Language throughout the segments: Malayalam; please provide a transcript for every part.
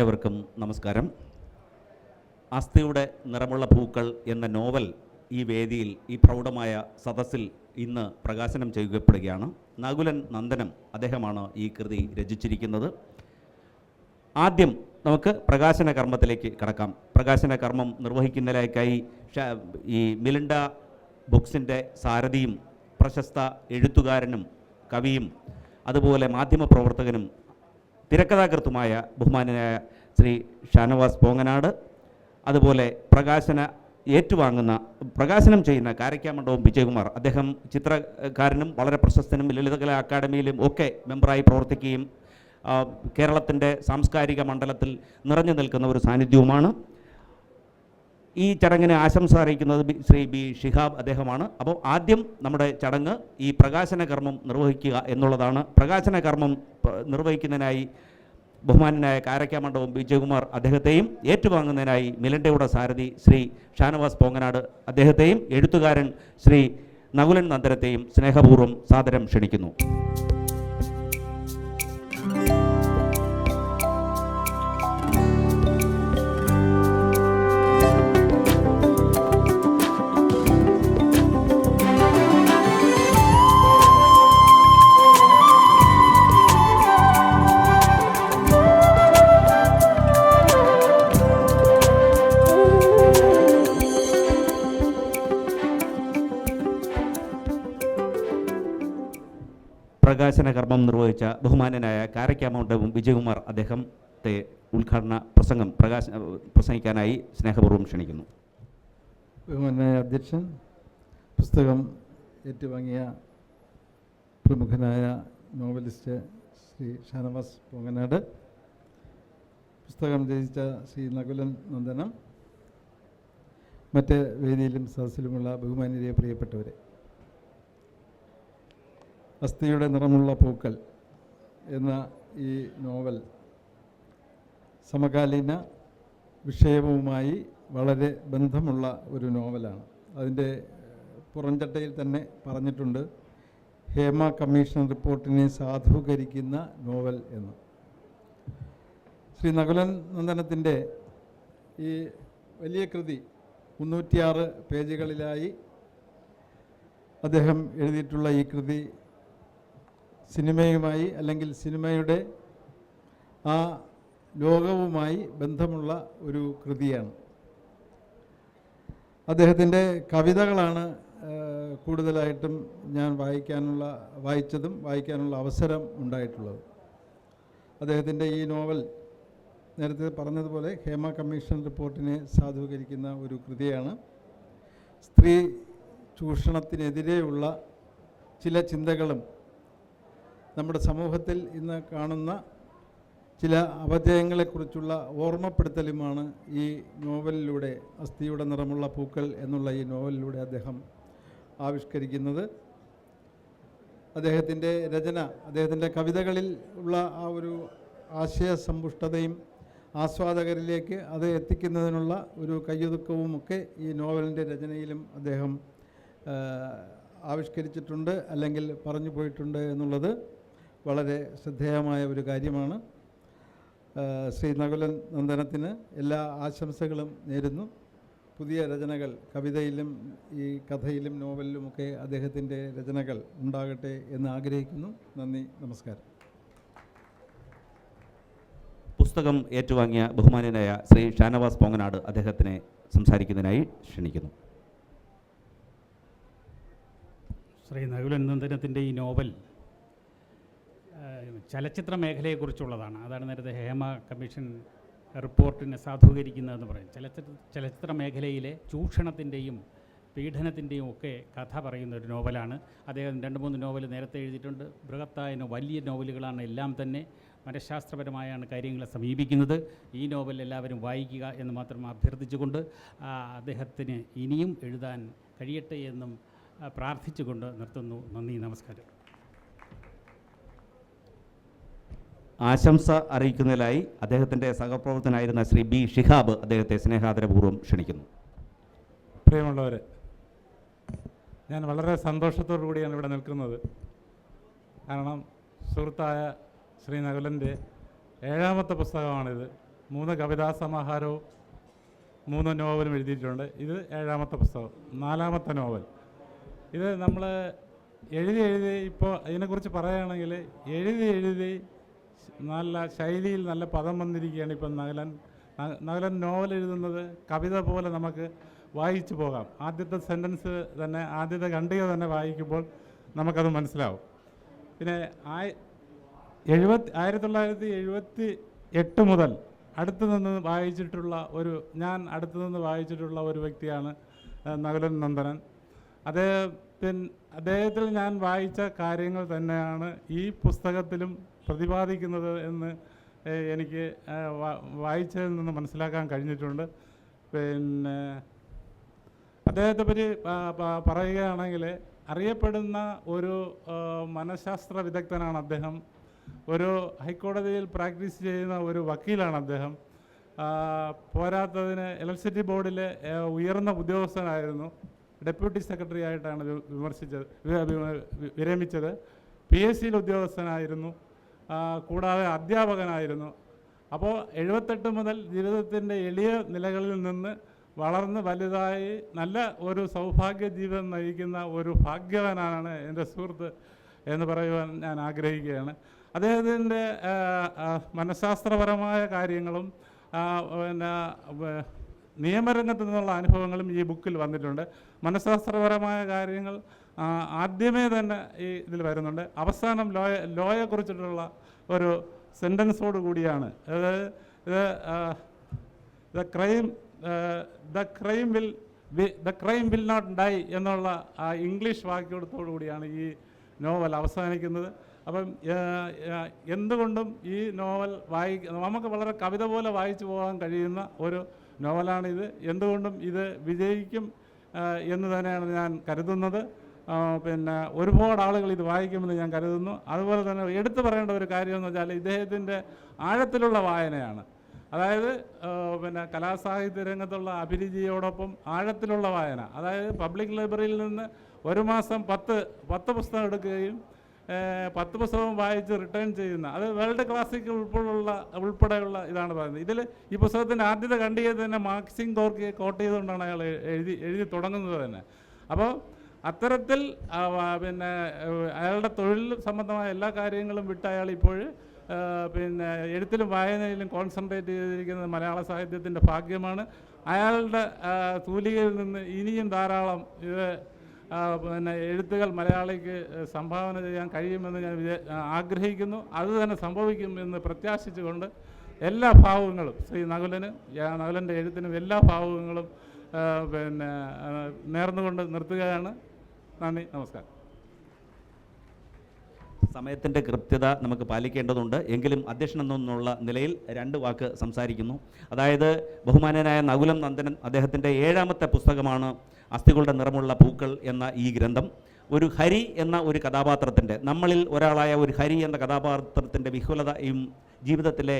ഏവർക്കും നമസ്കാരം. അസ്ഥിയുടെ നിറമുള്ള പൂക്കൾ എന്ന നോവൽ ഈ വേദിയിൽ ഈ പ്രൗഢമായ സദസ്സിൽ ഇന്ന് പ്രകാശനം ചെയ്യപ്പെടുകയാണ്. നകുലൻ നന്ദനം അദ്ദേഹമാണ് ഈ കൃതി രചിച്ചിരിക്കുന്നത്. ആദ്യം നമുക്ക് പ്രകാശന കർമ്മത്തിലേക്ക് കടക്കാം. പ്രകാശന കർമ്മം നിർവഹിക്കുന്നതിലേക്കായി ഈ മിലിൻഡ ബുക്സിന്റെ സാരഥിയും പ്രശസ്ത എഴുത്തുകാരനും കവിയും അതുപോലെ മാധ്യമപ്രവർത്തകനും തിരക്കഥാകൃത്തുമായ ബഹുമാനായ ശ്രീ ഷാനവാസ് പോങ്ങനാട് അതുപോലെ പ്രകാശന ഏറ്റുവാങ്ങുന്ന പ്രകാശനം ചെയ്യുന്ന കാരക്കാമണ്ഡവും വിജയകുമാർ. അദ്ദേഹം ചിത്രകാരനും വളരെ പ്രശസ്തനും ലളിതകലാ അക്കാദമിയിലും ഒക്കെ മെമ്പറായി പ്രവർത്തിക്കുകയും കേരളത്തിന്റെ സാംസ്കാരിക മണ്ഡലത്തിൽ നിറഞ്ഞു നിൽക്കുന്ന ഒരു സാന്നിധ്യവുമാണ്. ഈ ചടങ്ങിന് ആശംസ അറിയിക്കുന്നത് ശ്രീ ബി ഷിഹാബ് അദ്ദേഹമാണ്. അപ്പോൾ ആദ്യം നമ്മുടെ ചടങ്ങ് ഈ പ്രകാശന കർമ്മം നിർവഹിക്കുക എന്നുള്ളതാണ്. പ്രകാശന കർമ്മം നിർവഹിക്കുന്നതിനായി ബഹുമാനനായ കാരക്കാമണ്ഡപം വിജയകുമാർ അദ്ദേഹത്തെയും ഏറ്റുവാങ്ങുന്നതിനായി മിലണ്ടയുടെ സാരഥി ശ്രീ ഷാനവാസ് പോങ്ങനാട് അദ്ദേഹത്തെയും എഴുത്തുകാരൻ ശ്രീ നകുലൻ നന്ദരത്തെയും സ്നേഹപൂർവം സാദരം ക്ഷണിക്കുന്നു. പ്രകാശന കർമ്മം നിർവഹിച്ച ബഹുമാനനായ കാരക്കാമൗണ്ടവും വിജയകുമാർ അദ്ദേഹത്തെ ഉദ്ഘാടന പ്രസംഗം പ്രകാശ പ്രസംഗിക്കാനായി സ്നേഹപൂർവം ക്ഷണിക്കുന്നു. ബഹുമാനായ അധ്യക്ഷൻ പുസ്തകം ഏറ്റുവാങ്ങിയ പ്രമുഖനായ നോവലിസ്റ്റ് ശ്രീ ഷാനവാസ് പൊങ്ങനാട് പുസ്തകം രചിച്ച ശ്രീ നകുലൻ നന്ദനം മറ്റ് വേദിയിലും സദസ്സിലുമുള്ള ബഹുമാനീയ പ്രിയപ്പെട്ടവരെ. അസ്ഥിയുടെ നിറമുള്ള പൂക്കൾ എന്ന ഈ നോവൽ സമകാലീന വിഷയവുമായി വളരെ ബന്ധമുള്ള ഒരു നോവലാണ്. അതിന്റെ പുറംചട്ടയിൽ തന്നെ പറഞ്ഞിട്ടുണ്ട് ഹേമ കമ്മീഷൻ റിപ്പോർട്ടിനെ സാധൂകരിക്കുന്ന നോവൽ എന്ന്. ശ്രീ നകുലൻ നന്ദനത്തിന്റെ ഈ വലിയ കൃതി മുന്നൂറ്റിയാറ് പേജുകളിലായി അദ്ദേഹം എഴുതിയിട്ടുള്ള ഈ കൃതി സിനിമയുമായി അല്ലെങ്കിൽ സിനിമയുടെ ആ ലോകവുമായി ബന്ധമുള്ള ഒരു കൃതിയാണ്. അദ്ദേഹത്തിന്റെ കവിതകളാണ് കൂടുതലായിട്ടും ഞാൻ വായിക്കാനുള്ള വായിച്ചതും വായിക്കാനുള്ള അവസരം ഉണ്ടായിട്ടുള്ളത്. അദ്ദേഹത്തിന്റെ ഈ നോവൽ നേരത്തെ പറഞ്ഞതുപോലെ ഹേമ കമ്മീഷൻ റിപ്പോർട്ടിനെ സാധൂകരിക്കുന്ന ഒരു കൃതിയാണ്. സ്ത്രീ ചൂഷണത്തിനെതിരെയുള്ള ചില ചിന്തകളും നമ്മുടെ സമൂഹത്തിൽ ഇന്ന് കാണുന്ന ചില അപജയങ്ങളെക്കുറിച്ചുള്ള ഓർമ്മപ്പെടുത്തലുമാണ് ഈ നോവലിലൂടെ അസ്ഥിയുടെ നിറമുള്ള പൂക്കൾ എന്നുള്ള ഈ നോവലിലൂടെ അദ്ദേഹം ആവിഷ്കരിക്കുന്നത്. അദ്ദേഹത്തിന്റെ രചന അദ്ദേഹത്തിന്റെ കവിതകളിൽ ഉള്ള ആ ഒരു ആശയസമ്പുഷ്ടതയും ആസ്വാദകരിലേക്ക് അത് എത്തിക്കുന്നതിനുള്ള ഒരു കയ്യൊതുക്കവും ഒക്കെ ഈ നോവലിന്റെ രചനയിലും അദ്ദേഹം ആവിഷ്കരിച്ചിട്ടുണ്ട് അല്ലെങ്കിൽ പറഞ്ഞു പോയിട്ടുണ്ട് എന്നുള്ളത് വളരെ ശ്രദ്ധേയമായ ഒരു കാര്യമാണ്. ശ്രീ നകുലൻ നന്ദനത്തിന് എല്ലാ ആശംസകളും നേരുന്നു. പുതിയ രചനകൾ കവിതയിലും ഈ കഥയിലും നോവലിലുമൊക്കെ അദ്ദേഹത്തിന്റെ രചനകൾ ഉണ്ടാകട്ടെ എന്ന് ആഗ്രഹിക്കുന്നു. നന്ദി നമസ്കാരം. പുസ്തകം ഏറ്റുവാങ്ങിയ ബഹുമാനനായ ശ്രീ ഷാനവാസ് പൊങ്ങനാട് അദ്ദേഹത്തിനെ സംസാരിക്കുന്നതിനായി ക്ഷണിക്കുന്നു. ശ്രീ നകുലൻ നന്ദനത്തിന്റെ ഈ നോവൽ ചലച്ചിത്ര മേഖലയെക്കുറിച്ചുള്ളതാണ്. അതാണ് നേരത്തെ ഹേമ കമ്മീഷൻ റിപ്പോർട്ടിനെ സാധൂകരിക്കുന്നതെന്ന് പറയും ചലച്ചിത്ര ചലച്ചിത്ര മേഖലയിലെ ചൂഷണത്തിന്റെയും പീഡനത്തിന്റെയും ഒക്കെ കഥ പറയുന്ന ഒരു നോവലാണ്. അദ്ദേഹം രണ്ട് മൂന്ന് നോവൽ നേരത്തെ എഴുതിയിട്ടുണ്ട്. ബൃഹത്തായ വലിയ നോവലുകളാണ് എല്ലാം തന്നെ. മനഃശാസ്ത്രപരമായാണ് കാര്യങ്ങളെ സമീപിക്കുന്നത്. ഈ നോവൽ എല്ലാവരും വായിക്കുക എന്ന് മാത്രം അഭ്യർത്ഥിച്ചുകൊണ്ട് അദ്ദേഹത്തിന് ഇനിയും എഴുതാൻ കഴിയട്ടെ എന്നും പ്രാർത്ഥിച്ചുകൊണ്ട് നിർത്തുന്നു. നന്ദി നമസ്കാരം. ആശംസ അറിയിക്കുന്നതിനായി അദ്ദേഹത്തിന്റെ സഹപ്രവർത്തനായിരുന്ന ശ്രീ ബി ഷിഹാബ് അദ്ദേഹത്തെ സ്നേഹാദരപൂർവം ക്ഷണിക്കുന്നു. പ്രിയമുള്ളവരെ ഞാൻ വളരെ സന്തോഷത്തോടു കൂടിയാണ് ഇവിടെ നിൽക്കുന്നത്. കാരണം സുഹൃത്തായ ശ്രീ നകുലന്റെ ഏഴാമത്തെ പുസ്തകമാണിത്. മൂന്ന് കവിതാ സമാഹാരവും മൂന്ന് നോവലും എഴുതിയിട്ടുണ്ട്. ഇത് ഏഴാമത്തെ പുസ്തകം നാലാമത്തെ നോവൽ. ഇത് നമ്മൾ എഴുതി എഴുതി ഇപ്പോൾ ഇതിനെക്കുറിച്ച് പറയുകയാണെങ്കിൽ എഴുതി എഴുതി നല്ല ശൈലിയിൽ നല്ല പദം വന്നിരിക്കുകയാണ് ഇപ്പം നകലൻ. നഗലൻ നോവൽ എഴുതുന്നത് കവിത പോലെ നമുക്ക് വായിച്ചു പോകാം. ആദ്യത്തെ സെന്റൻസ് തന്നെ ആദ്യത്തെ ഖണ്ഡിക തന്നെ വായിക്കുമ്പോൾ നമുക്കത് മനസ്സിലാവും. പിന്നെ ആയി എഴുപത്തി ആയിരത്തി തൊള്ളായിരത്തി എഴുപത്തി എട്ട് മുതൽ അടുത്തു നിന്ന് വായിച്ചിട്ടുള്ള ഒരു ഞാൻ അടുത്തു നിന്ന് വായിച്ചിട്ടുള്ള ഒരു വ്യക്തിയാണ് നകുലൻ നന്ദനൻ. അദ്ദേഹത്തിൻ അദ്ദേഹത്തിൽ ഞാൻ വായിച്ച കാര്യങ്ങൾ തന്നെയാണ് ഈ പുസ്തകത്തിലും പ്രതിപാദിക്കുന്നത് എന്ന് എനിക്ക് വായിച്ചതിൽ നിന്ന് മനസ്സിലാക്കാൻ കഴിഞ്ഞിട്ടുണ്ട്. പിന്നെ അദ്ദേഹത്തെ പറ്റി പറയുകയാണെങ്കിൽ അറിയപ്പെടുന്ന ഒരു മനഃശാസ്ത്ര വിദഗ്ധനാണ് അദ്ദേഹം. ഒരു ഹൈക്കോടതിയിൽ പ്രാക്ടീസ് ചെയ്യുന്ന ഒരു വക്കീലാണ് അദ്ദേഹം. പോരാത്തതിന് ഇലക്ട്രിസിറ്റി ബോർഡിലെ ഉയർന്ന ഉദ്യോഗസ്ഥനായിരുന്നു. ഡെപ്യൂട്ടി സെക്രട്ടറി ആയിട്ടാണ് വിമർശിച്ചത് വിരമിച്ചത്. പി എസ് സിയിൽ ഉദ്യോഗസ്ഥനായിരുന്നു. കൂടാതെ അധ്യാപകനായിരുന്നു. അപ്പോൾ എഴുപത്തെട്ട് മുതൽ ജീവിതത്തിന്റെ എളിയ നിലകളിൽ നിന്ന് വളർന്ന് വലുതായി നല്ല ഒരു സൗഭാഗ്യ ജീവിതം നയിക്കുന്ന ഒരു ഭാഗ്യവാനാണ് എന്റെ സുഹൃത്ത് എന്ന് പറയുവാൻ ഞാൻ ആഗ്രഹിക്കുകയാണ്. അദ്ദേഹത്തിന്റെ മനഃശാസ്ത്രപരമായ കാര്യങ്ങളും പിന്നെ നിയമരംഗത്ത് നിന്നുള്ള അനുഭവങ്ങളും ഈ ബുക്കിൽ വന്നിട്ടുണ്ട്. മനഃശാസ്ത്രപരമായ കാര്യങ്ങൾ ആദ്യമേ തന്നെ ഈ ഇതിൽ വരുന്നുണ്ട്. അവസാനം ലോയെ ലോയെക്കുറിച്ചിട്ടുള്ള ഒരു സെന്റൻസോട് കൂടിയാണ്. അതായത് ഇത് the crime the crime will the crime will not die എന്നുള്ള ആ ഇംഗ്ലീഷ് വാക്യോടത്തോടു കൂടിയാണ് ഈ നോവൽ അവസാനിക്കുന്നത്. അപ്പം എന്തുകൊണ്ടും ഈ നോവൽ വായി നമുക്ക് വളരെ കവിത പോലെ വായിച്ചു പോകാൻ കഴിയുന്ന ഒരു നോവലാണിത് എന്തുകൊണ്ടും ഇത് വിജയിക്കും എന്ന് തന്നെയാണ് ഞാൻ കരുതുന്നത്. പിന്നെ ഒരുപാട് ആളുകൾ ഇത് വായിക്കുമെന്ന് ഞാൻ കരുതുന്നു. അതുപോലെ തന്നെ എടുത്തു പറയേണ്ട ഒരു കാര്യം എന്ന് വെച്ചാൽ ഇദ്ദേഹത്തിന്റെ ആഴത്തിലുള്ള വായനയാണ്. അതായത് പിന്നെ കലാസാഹിത്യ രംഗത്തുള്ള അഭിരുചിയോടൊപ്പം ആഴത്തിലുള്ള വായന. അതായത് പബ്ലിക് ലൈബ്രറിയിൽ നിന്ന് ഒരു മാസം പത്ത് പത്ത് പുസ്തകം എടുക്കുകയും പത്ത് പുസ്തകം വായിച്ച് റിട്ടേൺ ചെയ്യുന്ന അത് വേൾഡ് ക്ലാസിക് ഉൾപ്പെടെയുള്ള ഉൾപ്പെടെയുള്ള ഇതാണ് പറയുന്നത്. ഇതിൽ ഈ പുസ്തകത്തിന്റെ ആദ്യത്തെ കണ്ടിയെ തന്നെ മാക്സിം ഗോർക്കിയെ കോട്ട് ചെയ്തുകൊണ്ടാണ് അയാൾ എഴുതി എഴുതി തുടങ്ങുന്നത് തന്നെ. അപ്പോൾ അത്തരത്തിൽ പിന്നെ അയാളുടെ തൊഴിൽ സംബന്ധമായ എല്ലാ കാര്യങ്ങളും വിട്ട് അയാൾ ഇപ്പോൾ പിന്നെ എഴുത്തിലും വായനയിലും കോൺസെൻട്രേറ്റ് ചെയ്തിരിക്കുന്നത് മലയാള സാഹിത്യത്തിന്റെ ഭാഗ്യമാണ്. അയാളുടെ തൂലികയിൽ നിന്ന് ഇനിയും ധാരാളം ഇത് പിന്നെ എഴുത്തുകൾ മലയാളിക്ക് സംഭാവന ചെയ്യാൻ കഴിയുമെന്ന് ഞാൻ ആഗ്രഹിക്കുന്നു. അത് തന്നെ സംഭവിക്കും എന്ന് പ്രത്യാശിച്ചുകൊണ്ട് എല്ലാ ഭാവങ്ങളും ശ്രീ നകുലന് നകുലന്റെ എഴുത്തിനും എല്ലാ ഭാവങ്ങളും പിന്നെ നേർന്നുകൊണ്ട് നിർത്തുകയാണ്. നന്ദി നമസ്കാരം. സമയത്തിന്റെ കൃത്യത നമുക്ക് പാലിക്കേണ്ടതുണ്ട്. എങ്കിലും അധ്യക്ഷൻ എന്നുള്ള നിലയിൽ രണ്ട് വാക്ക് സംസാരിക്കുന്നു. അതായത് ബഹുമാനനായ നകുലം നന്ദനൻ അദ്ദേഹത്തിന്റെ ഏഴാമത്തെ പുസ്തകമാണ് അസ്ഥികളുടെ നിറമുള്ള പൂക്കൾ എന്ന ഈ ഗ്രന്ഥം. ഒരു ഹരി എന്ന ഒരു കഥാപാത്രത്തിന്റെ നമ്മളിൽ ഒരാളായ ഒരു ഹരി എന്ന കഥാപാത്രത്തിന്റെ വിഹുലതയും ജീവിതത്തിലെ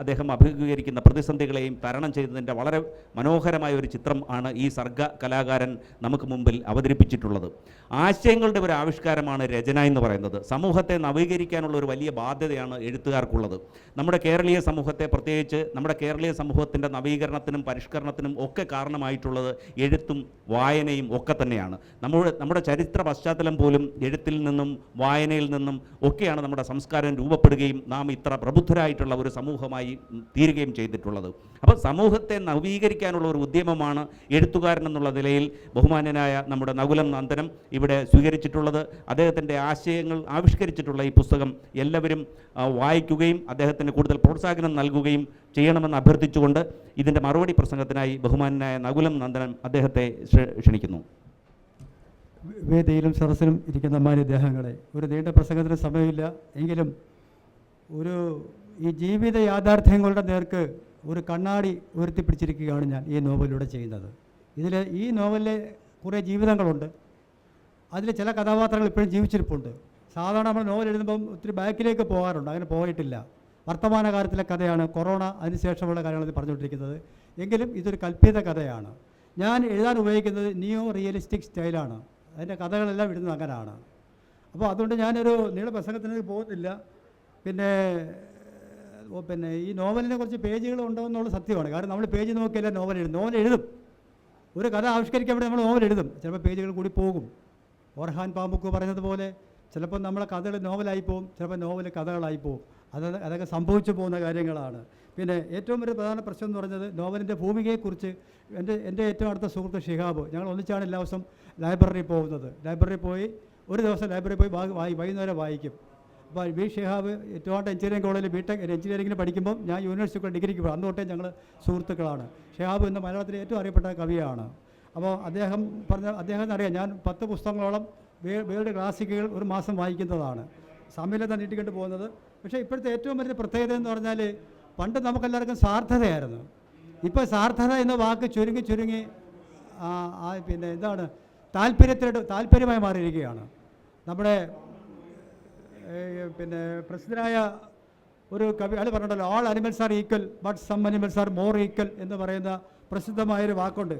അദ്ദേഹം അഭിമുഖീകരിക്കുന്ന പ്രതിസന്ധികളെയും തരണം ചെയ്തതിന്റെ വളരെ മനോഹരമായ ഒരു ചിത്രം ആണ് ഈ സർഗ കലാകാരൻ നമുക്ക് മുമ്പിൽ അവതരിപ്പിച്ചിട്ടുള്ളത്. ആശയങ്ങളുടെ ഒരു ആവിഷ്കാരമാണ് രചന എന്ന് പറയുന്നത്. സമൂഹത്തെ നവീകരിക്കാനുള്ള ഒരു വലിയ ബാധ്യതയാണ് എഴുത്തുകാർക്കുള്ളത്. നമ്മുടെ കേരളീയ സമൂഹത്തെ പ്രത്യേകിച്ച് നമ്മുടെ കേരളീയ സമൂഹത്തിന്റെ നവീകരണത്തിനും പരിഷ്കരണത്തിനും ഒക്കെ കാരണമായിട്ടുള്ളത് എഴുത്തും വായനയും ഒക്കെ തന്നെയാണ്. നമ്മുടെ നമ്മുടെ ചരിത്ര പശ്ചാത്തലം പോലും എഴുത്തിൽ നിന്നും വായനയിൽ നിന്നും ഒക്കെയാണ് നമ്മുടെ സംസ്കാരം രൂപപ്പെടുകയും നാം ഇത്ര പ്രബുദ്ധരായിട്ടുള്ള ഒരു സമൂഹമായി തീരുകയും ചെയ്തിട്ടുള്ളത്. അപ്പോൾ സമൂഹത്തെ നവീകരിക്കാനുള്ള ഒരു ഉദ്യമമാണ് എഴുത്തുകാരൻ എന്നുള്ള നിലയിൽ ബഹുമാന്യനായ നമ്മുടെ നകുലം നന്ദനം ഇവിടെ സ്വീകരിച്ചിട്ടുള്ളത്. അദ്ദേഹത്തിന്റെ ആശയങ്ങൾ ആവിഷ്കരിച്ചിട്ടുള്ള ഈ പുസ്തകം എല്ലാവരും വായിക്കുകയും അദ്ദേഹത്തിന് കൂടുതൽ പ്രോത്സാഹനം നൽകുകയും ചെയ്യണമെന്ന് അഭ്യർത്ഥിച്ചുകൊണ്ട് ഇതിന്റെ മറുപടി പ്രസംഗത്തിനായി ബഹുമാനായ നകുലം നന്ദനം അദ്ദേഹത്തെ ക്ഷണിക്കുന്നു. വേദിയിലും സദസ്സിലും ഇരിക്കുന്ന മാന്യദേഹങ്ങളെ ഒരു നീണ്ട പ്രസംഗത്തിന് സമയമില്ല. എങ്കിലും ഒരു ഈ ജീവിത യാഥാർത്ഥ്യങ്ങളുടെ നേർക്ക് ഒരു കണ്ണാടി ഉയർത്തിപ്പിടിച്ചിരിക്കുകയാണ് ഞാൻ ഈ നോവലിലൂടെ ചെയ്യുന്നത്. ഇതിൽ ഈ നോവലിലെ കുറേ ജീവിതങ്ങളുണ്ട്. അതിൽ ചില കഥാപാത്രങ്ങൾ ഇപ്പോഴും ജീവിച്ചിരിപ്പുണ്ട്. സാധാരണ നമ്മൾ നോവൽ എഴുതുമ്പം ഒത്തിരി ബാക്കിലേക്ക് പോകാറുണ്ട്. അങ്ങനെ പോയിട്ടില്ല. വർത്തമാനകാലത്തിലെ കഥയാണ് കൊറോണ അതിനുശേഷമുള്ള കാര്യങ്ങൾ പറഞ്ഞുകൊണ്ടിരിക്കുന്നത്. എങ്കിലും ഇതൊരു കൽപ്പിത കഥയാണ്. ഞാൻ എഴുതാൻ ഉപയോഗിക്കുന്നത് നിയോ റിയലിസ്റ്റിക് സ്റ്റൈലാണ്. അതിന്റെ കഥകളെല്ലാം ഇടുന്നത് അങ്ങനെയാണ് അപ്പോൾ അതുകൊണ്ട് ഞാനൊരു നീള പ്രസംഗത്തിന് പോകുന്നില്ല. പിന്നെ പിന്നെ ഈ നോവലിനെ കുറച്ച് പേജുകൾ ഉണ്ടോയെന്നുള്ള സത്യമാണ്. കാരണം നമ്മൾ പേജ് നോക്കിയല്ല നോവൽ എഴുതും. നോവൽ എഴുതും. ഒരു കഥ ആവിഷ്കരിക്കാൻ വേണ്ടി നമ്മൾ നോവൽ എഴുതും. ചിലപ്പോൾ പേജുകൾ കൂടി പോകും. ഓർഹാൻ പാമ്പുക്ക് പറഞ്ഞതുപോലെ ചിലപ്പോൾ നമ്മളെ കഥകൾ നോവലായി പോകും. ചിലപ്പോൾ നോവൽ കഥകളായി പോകും. അത് അതൊക്കെ സംഭവിച്ചു പോകുന്ന കാര്യങ്ങളാണ്. പിന്നെ ഏറ്റവും വലിയ പ്രധാന പ്രശ്നം എന്ന് പറഞ്ഞത് നോവലിന്റെ ഭൂമികയെക്കുറിച്ച് എന്റെ എന്റെ ഏറ്റവും അടുത്ത സുഹൃത്ത് ഷിഹാബ്. ഞങ്ങൾ ഒന്നിച്ചാണ് എല്ലാ ദിവസം ലൈബ്രറി പോകുന്നത്. ലൈബ്രറി പോയി ഒരു ദിവസം ലൈബ്രറി പോയി വാ- വായി വൈകുന്നേരം വായിക്കും. അപ്പോൾ ബി ഷിഹാബ് ട്രിവാൻഡ്രം എഞ്ചിനീയറിംഗ് കോളേജിൽ ബിടെക് എഞ്ചിനീയറിംഗിന് പഠിക്കുമ്പോൾ ഞാൻ യൂണിവേഴ്സിറ്റി ഡിഗ്രിക്ക് പോകും അന്ന് തൊട്ടേ ഞങ്ങൾ സുഹൃത്തുക്കളാണ്. ഷിഹാബ് എന്ന മലയാളത്തിലെ ഏറ്റവും അറിയപ്പെട്ട കവിയാണ്. അപ്പോൾ അദ്ദേഹം പറഞ്ഞ അദ്ദേഹത്തിന് അറിയാം ഞാൻ പത്ത് പുസ്തകങ്ങളോളം വേ- വേൾഡ് ക്ലാസിക്കുകൾ ഒരു മാസം വായിക്കുന്നതാണ്. സമയത്ത് നീട്ടിക്കൊണ്ട് പോകുന്നത്. പക്ഷേ ഇപ്പോഴത്തെ ഏറ്റവും വലിയ പ്രത്യേകത എന്ന് പറഞ്ഞാൽ പണ്ട് നമുക്കെല്ലാവർക്കും സാർത്ഥതയായിരുന്നു. ഇപ്പോൾ സാർത്ഥത എന്ന വാക്ക് ചുരുങ്ങി ചുരുങ്ങി പിന്നെ എന്താണ് താല്പര്യത്തിലോട്ട് താല്പര്യമായി മാറിയിരിക്കുകയാണ്. നമ്മുടെ പിന്നെ പ്രസിദ്ധനായ ഒരു കവി അയാൾ പറഞ്ഞിട്ടല്ലോ all animals are equal but some animals are more equal എന്ന് പറയുന്ന പ്രസിദ്ധമായൊരു വാക്കുണ്ട്.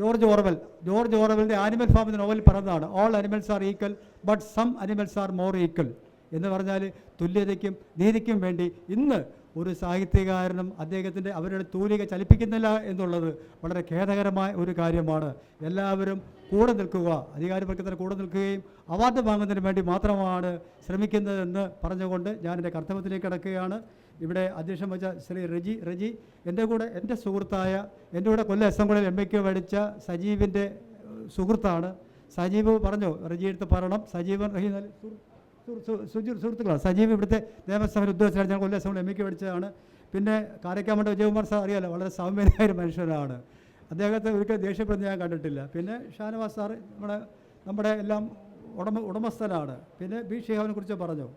George Orwell. ജോർജ് ഓർവലിന്റെ ആനിമൽ ഫാം എന്ന നോവലിൽ പറഞ്ഞതാണ് all animals are equal but some animals are more equal എന്ന് പറഞ്ഞാൽ തുല്യതയ്ക്കും നീതിക്കും വേണ്ടി ഇന്ന് ഒരു സാഹിത്യകാരനും അദ്ദേഹത്തിന്റെ അവരുടെ തൂലിക ചലിപ്പിക്കുന്നില്ല എന്നുള്ളത് വളരെ ഖേദകരമായ ഒരു കാര്യമാണ്. എല്ലാവരും കൂടെ നിൽക്കുക അധികാരവർഗത്തിന് കൂടെ നിൽക്കുകയും അവാർഡ് വാങ്ങുന്നതിന് വേണ്ടി മാത്രമാണ് ശ്രമിക്കുന്നതെന്ന് പറഞ്ഞുകൊണ്ട് ഞാൻ എന്റെ കർത്തവ്യത്തിലേക്ക് കിടക്കുകയാണ്. ഇവിടെ അധ്യക്ഷം വെച്ച ശ്രീ റജി റജി എന്റെ കൂടെ എന്റെ സുഹൃത്തായ എന്റെ കൂടെ കൊല്ലം എസ് എം എക്ക് പഠിച്ച സജീവിന്റെ സുഹൃത്താണ്. സജീവ് പറഞ്ഞു റജി എടുത്ത് പറയണം. സജീവൻ റഹീം അലി സുഹൃ- സുഹൃ- സുഹൃ- സുജി- സുഹൃത്തുക്കളാണ് സജീവ് ഇവിടുത്തെ നിയമസഭയിൽ ഉദ്യോഗസ്ഥരാണ് ഞാൻ കൊല്ലം അസംബ്ലി എം ഇക്ക് പഠിച്ചതാണ്. പിന്നെ കാരക്കാമണ്ട വിജയകുമാർ സാർ അറിയാലോ വളരെ സൗമ്യനായ ഒരു മനുഷ്യനാണ്. അദ്ദേഹത്തെ ഒരിക്കലും ദേഷ്യപ്പെടുന്ന ഞാൻ കണ്ടിട്ടില്ല. പിന്നെ ഷാനവാസ് സാർ നമ്മുടെ നമ്മുടെ എല്ലാം ഉടമ ഉടമസ്ഥനാണ്. പിന്നെ ബി ഷിഹാബിനെ കുറിച്ച് പറഞ്ഞു.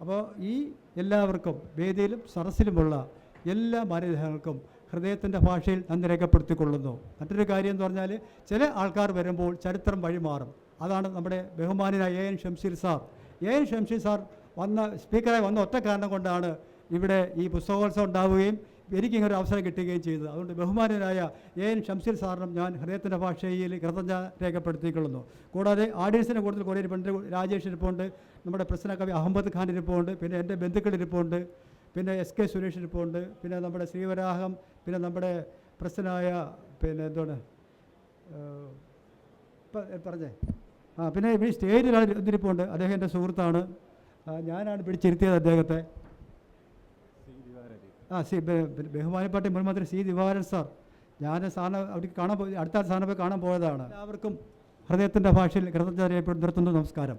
അപ്പോൾ ഈ എല്ലാവർക്കും വേദിയിലും സദസ്സിലുമുള്ള എല്ലാ മാനദേഹങ്ങൾക്കും ഹൃദയത്തിന്റെ ഭാഷയിൽ നന്ദി രേഖപ്പെടുത്തിക്കൊള്ളുന്നു. മറ്റൊരു കാര്യം എന്ന് പറഞ്ഞാൽ ചില ആൾക്കാർ വരുമ്പോൾ ചരിത്രം വഴിമാറും. അതാണ് നമ്മുടെ ബഹുമാനായ A N Shamseer sir A N Shamseer sir വന്ന സ്പീക്കറായി വന്ന ഒറ്റ കാരണം കൊണ്ടാണ് ഇവിടെ ഈ പുസ്തകോത്സവം ഉണ്ടാവുകയും എനിക്കിങ്ങനെ അവസരം കിട്ടുകയും ചെയ്തത്. അതുകൊണ്ട് ബഹുമാനരായ എ എൻ ഷംസീർ സാറിനും ഞാൻ ഹൃദയത്തിന്റെ ഭാഷയിൽ കൃതജ്ഞ രേഖപ്പെടുത്തിക്കൊള്ളുന്നു. കൂടാതെ ആഡിയൻസിന് കൂടുതൽ കുറേ ഇരിപ്പുണ്ട്. രാജേഷ് ഇരിപ്പുണ്ട്. നമ്മുടെ പ്രസന്ന കവി അഹമ്മദ് ഖാൻ ഇരിപ്പുണ്ട്. പിന്നെ എന്റെ ബന്ധുക്കൾ ഇരിപ്പുണ്ട്. പിന്നെ എസ് കെ സുരേഷ് ഇരിപ്പുണ്ട്. പിന്നെ നമ്മുടെ ശ്രീവരാഹം പിന്നെ നമ്മുടെ പ്രസനായ പിന്നെ എന്താണ് പറഞ്ഞേ. പിന്നെ ഈ സ്റ്റേജിൽ ഇതിരിപ്പുണ്ട് അദ്ദേഹം എന്റെ സുഹൃത്താണ്. ഞാനാണ് പിടിച്ചിരുത്തിയത് അദ്ദേഹത്തെ. ആ സി ബഹുമാനപ്പെട്ട മുൻമന്ത്രി സി ദിവാരൻ സാർ. ഞാൻ സാറിനെ അവിടെ കാണാൻ പോയി അടുത്ത സാറിനെ പോയി കാണാൻ പോയതാണ്. എല്ലാവർക്കും ഹൃദയത്തിന്റെ ഭാഷയിൽ കൃതജ്ഞത നിർത്തുന്നു. നമസ്കാരം.